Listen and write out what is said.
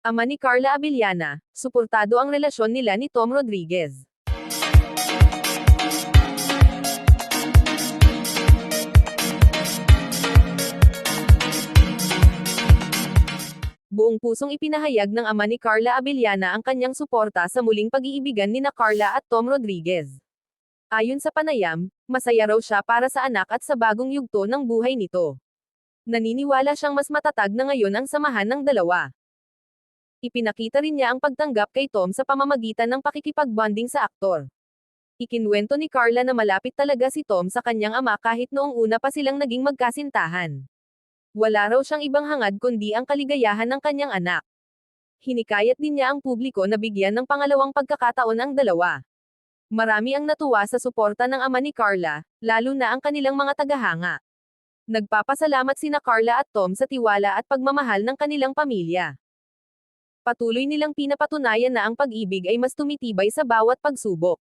Ama ni Carla Abellana, suportado ang relasyon nila ni Tom Rodriguez. Buong pusong ipinahayag ng ama ni Carla Abellana ang kanyang suporta sa muling pag-iibigan ni na Carla at Tom Rodriguez. Ayon sa panayam, masaya raw siya para sa anak at sa bagong yugto ng buhay nito. Naniniwala siyang mas matatag na ngayon ang samahan ng dalawa. Ipinakita rin niya ang pagtanggap kay Tom sa pamamagitan ng pakikipag-bonding sa aktor. Ikinwento ni Carla na malapit talaga si Tom sa kanyang ama kahit noong una pa silang naging magkasintahan. Wala raw siyang ibang hangad kundi ang kaligayahan ng kanyang anak. Hinikayat din niya ang publiko na bigyan ng pangalawang pagkakataon ang dalawa. Marami ang natuwa sa suporta ng ama ni Carla, lalo na ang kanilang mga tagahanga. Nagpapasalamat sina Carla at Tom sa tiwala at pagmamahal ng kanilang pamilya. Patuloy nilang pinapatunayan na ang pag-ibig ay mas tumitibay sa bawat pagsubok.